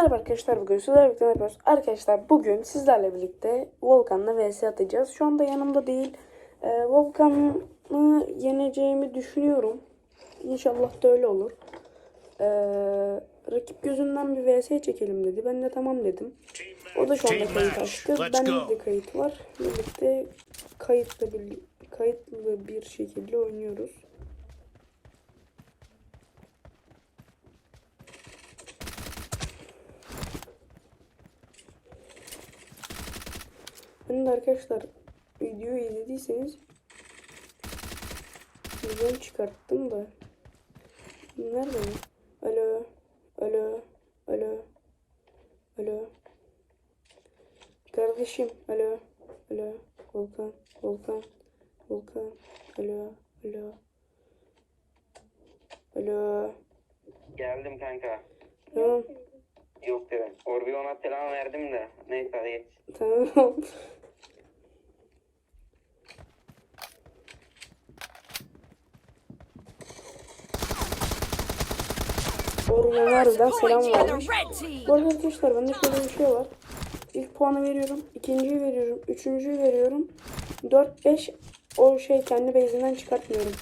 Merhaba arkadaşlar bugün sizlerle birlikte ne yapıyoruz? Arkadaşlar bugün sizlerle birlikte Volkan'la vs atacağız. Şu anda yanımda değil. Ee, Volkan'ı yeneceğimi düşünüyorum. İnşallah da öyle olur. Ee, rakip gözünden bir vs çekelim dedi. Ben de tamam dedim. O da şu anda kayıt açtı. Bende de kayıt var. Birlikte kayıtlı bir kayıtlı bir şekilde oynuyoruz. Ben de arkadaşlar videoyu izlediyseniz videoyu çıkarttım da nerede mi? Alo, alo, alo, alo. Kardeşim, alo, alo, Volkan, Volkan, Volkan, alo, alo, alo. Geldim kanka. Tamam, Yok dedim. Orbion'a selam verdim de. Neyse hadi geç. tamam. Harbiden selam vermiş. Bu arada arkadaşlar bende şöyle bir şey var. İlk puanı veriyorum. ikinciyi veriyorum. Üçüncüyü veriyorum. 4-5 o şey kendi base'inden çıkartmıyorum.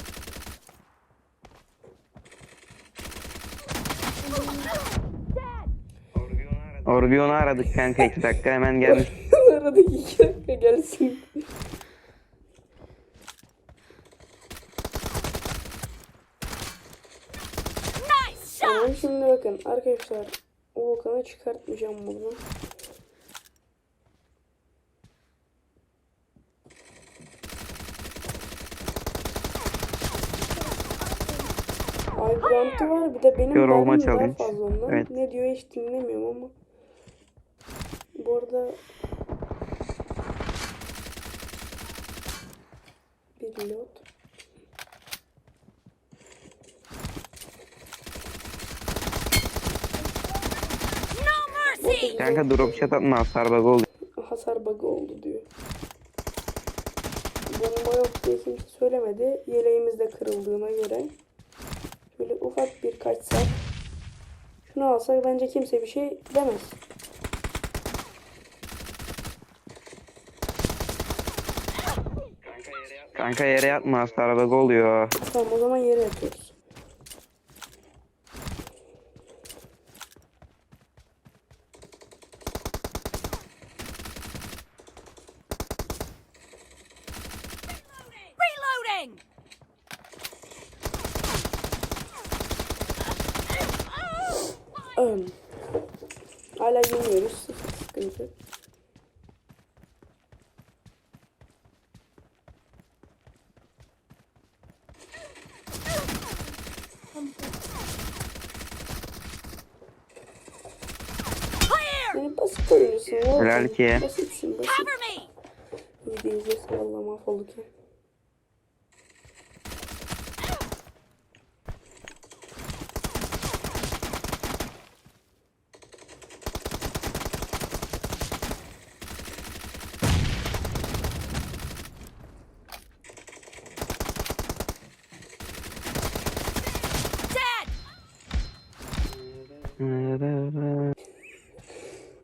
Orbion'u aradık kanka 2 dakika hemen gelmiş. Aradaki iki dakika gelsin. Nice shot. Tamam şimdi bakın arkadaşlar Volkan'ı çıkartmayacağım buradan. Ay Grant'ı var bir de benim Kör olma daha fazla ondan. Evet. Ne diyor hiç dinlemiyorum ama. Bu arada bir lot. Kanka drop shot atma hasar bug oldu. hasar bug'ı oldu diyor. Bomba yok diye kimse söylemedi. Yeleğimiz de kırıldığına göre. Şöyle ufak bir kaçsak. Şunu alsak bence kimse bir şey demez. Kanka yere yatma hasar bug oluyor. Tamam o zaman yere yatıyoruz. Reloading. Ön. Hala yemiyoruz. Sıkıntı. Clear. Yani basit oyuncusun. Helal ki. Basitsin basit. Cover me. Video izliyorsun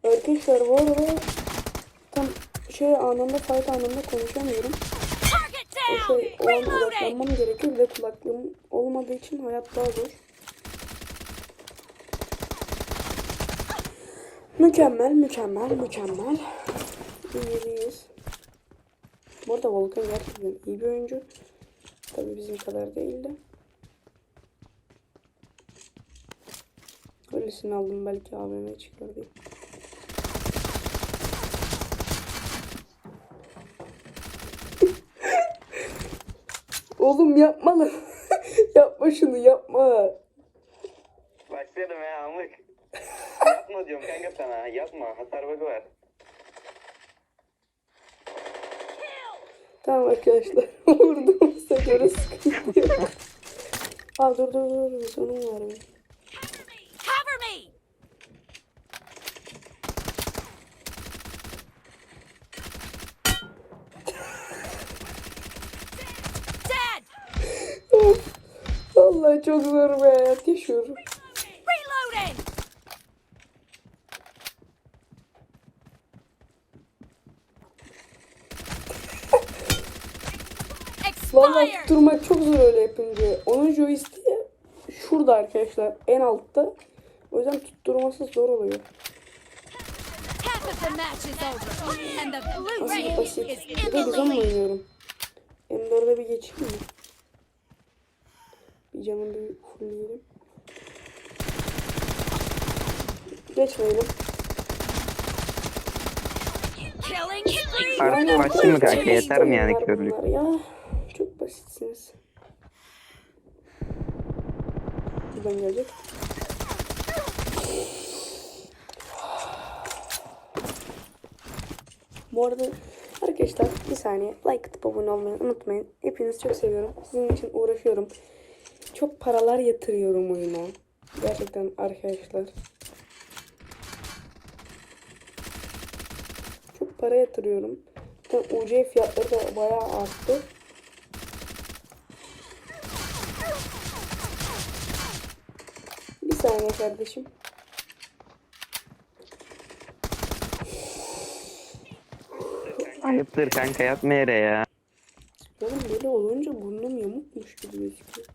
Arkadaşlar bu arada tam şey anında fight anında konuşamıyorum. O şey o an odaklanmam gerekiyor. De kulaklığım olmadığı için hayat daha zor. Mükemmel, mükemmel, mükemmel. İyiyiz. Bu arada Volkan gerçekten iyi bir oyuncu. Tabii bizim kadar değildi. Öylesini aldım belki AVM çıkar diye. Oğlum yapma lan. yapma şunu yapma. Başladım ya amık. Yapma diyorum kanka sana yapma hasar bug var. Tamam arkadaşlar. Vurduğumuzda göre sıkıntı yok. Aa dur dur dur. Bir sorun var benim. çok zor bir yaşıyorum. Valla durmak çok zor öyle yapınca. Onun joystick'i şurada arkadaşlar. En altta. O yüzden tutturması zor oluyor. Aslında basit. Bir de güzel oynuyorum. M4'e bir geçeyim mi? Bir canım bir fullleyelim. Geçmeyelim. Artık başlayayım mı kanka? Yeter mi yani körlük? Ya çok basitsiniz. Buradan gelecek. Bu arada arkadaşlar bir saniye like atıp abone olmayı unutmayın. Hepinizi çok seviyorum. Sizin için uğraşıyorum. Çok paralar yatırıyorum oyuna. Gerçekten arkadaşlar. Çok para yatırıyorum. Zaten UC fiyatları da bayağı arttı. Bir saniye kardeşim. Ayıptır kanka yere ya. Oğlum böyle olunca burnum yamukmuş gibi gözüküyor.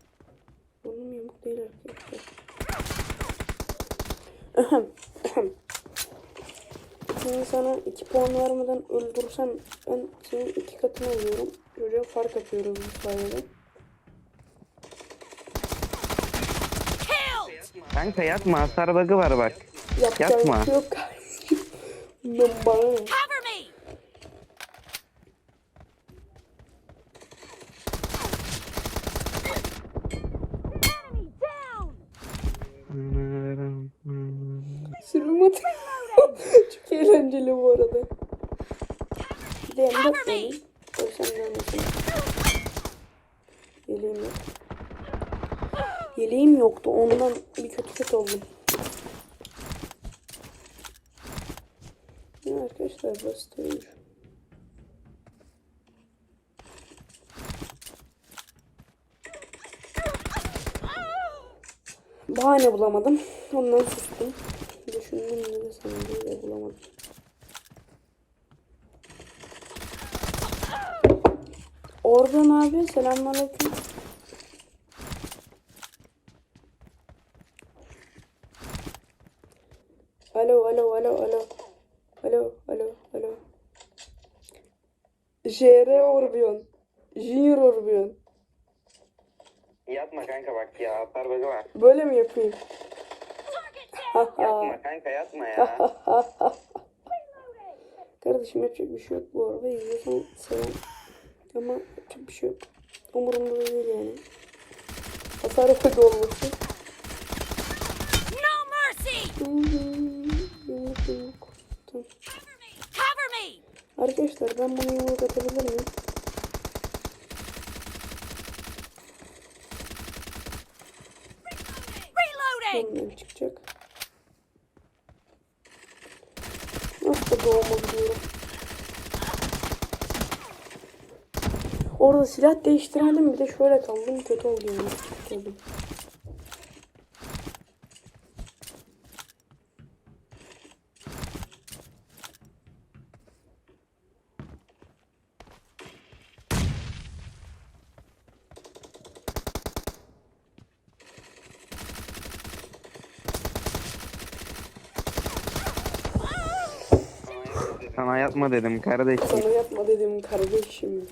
Burnum yamuk değil arkadaşlar. Ahem, ahem. Şimdi sana iki puan vermeden öldürsem ben senin iki katını alıyorum. Çocuğa fark atıyoruz bu sayede. Kanka yatma hasar bug'ı var bak. Yapma. bir şey yok. Ben bana Sürüm. Çok eğlenceli bu arada. Bir de M4 benim. Ölsem de ölmesin. Yeleğim yok. Yeleğim yoktu. Ondan bir kötü kötü oldum. Ya arkadaşlar basit. Bahane bulamadım. Ondan sustum. Düşündüm ne desem diye de bulamadım. Orban abi selamünaleyküm. Alo alo alo alo. Alo alo alo. JR Orbion. Junior Orbion. Yatma kanka bak ya bug'ı var. Böyle mi yapayım? Yatma kanka yatma ya. Kardeşim yapacak bir şey yok bu arada. İzliyorsan selam. Ama yapacak bir şey yok. Umurumda da değil yani. Hasar efekti olması. No mercy. Arkadaşlar ben bunu yumruk atabilir miyim? Reloading. Benden çıkacak. Doğuma gidiyorum. Orada silah değiştiremedim bir de şöyle kaldım kötü oldu yani. Sana yatma dedim kardeşim. Sana yapma dedim kardeşim.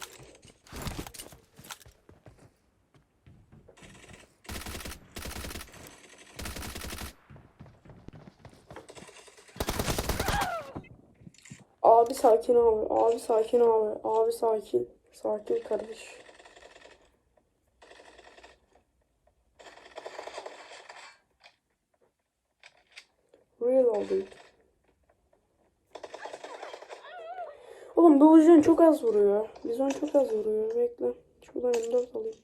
Abi sakin abi. Abi sakin abi. Abi sakin. Sakin kardeş. Reloading. Oğlum bu vizyon çok az vuruyor. Vizyon çok az vuruyor. Bekle. Şuradan M4 alayım.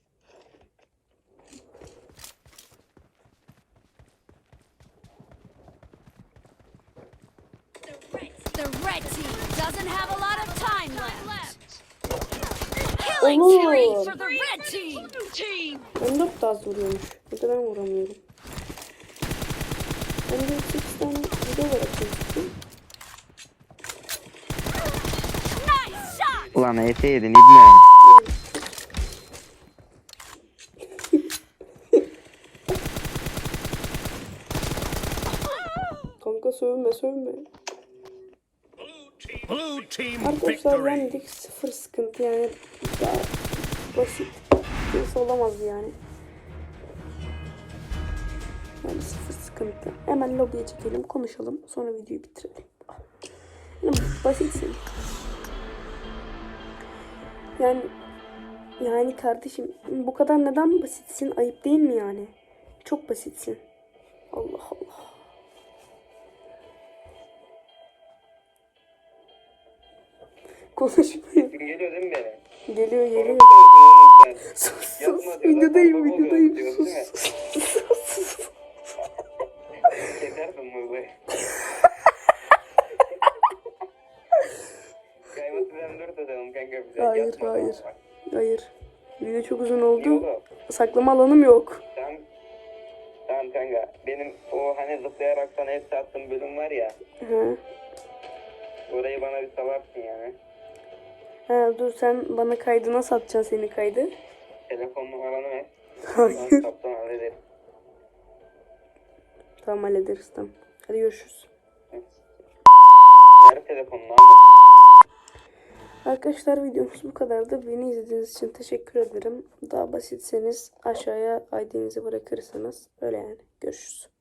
The red team doesn't have a lot of time left. Killing spree for the red team. Team. M4 da az vuruyormuş. Bir de ben vuramıyorum. Ben de 8 tane video olarak gözüktüm. Ulan ET yedin ibne. Kanka sövme sövme. Arkadaşlar ben dik sıfır sıkıntı yani daha basit birisi şey olamaz yani. Yani sıfır sıkıntı. Hemen lobiye çekelim konuşalım sonra videoyu bitirelim. Basitsin. Yani yani kardeşim bu kadar neden basitsin? Ayıp değil mi yani? Çok basitsin. Allah Allah. Konuşmuyor. Gün geliyor değil mi beni? Geliyor geliyor. Sus sus. Videodayım videodayım. Sus sus. sus. Çekersin bize. Hayır, hayır. bak. Hayır. Video çok uzun oldu. Saklama alanım yok. Tamam. Tamam kanka. Benim o hani zıplayarak sana el sattığım bölüm var ya. He. Orayı bana bir salarsın yani. Ha, dur sen bana kaydına satacaksın seni kaydı. Telefon numaranı ver. Hayır. saptan hallederim. tamam hallederiz tamam. Hadi görüşürüz. Ver telefonunu al. Arkadaşlar videomuz bu kadardı. Beni izlediğiniz için teşekkür ederim. Daha basitseniz aşağıya ID'nizi bırakırsanız öyle yani. Görüşürüz.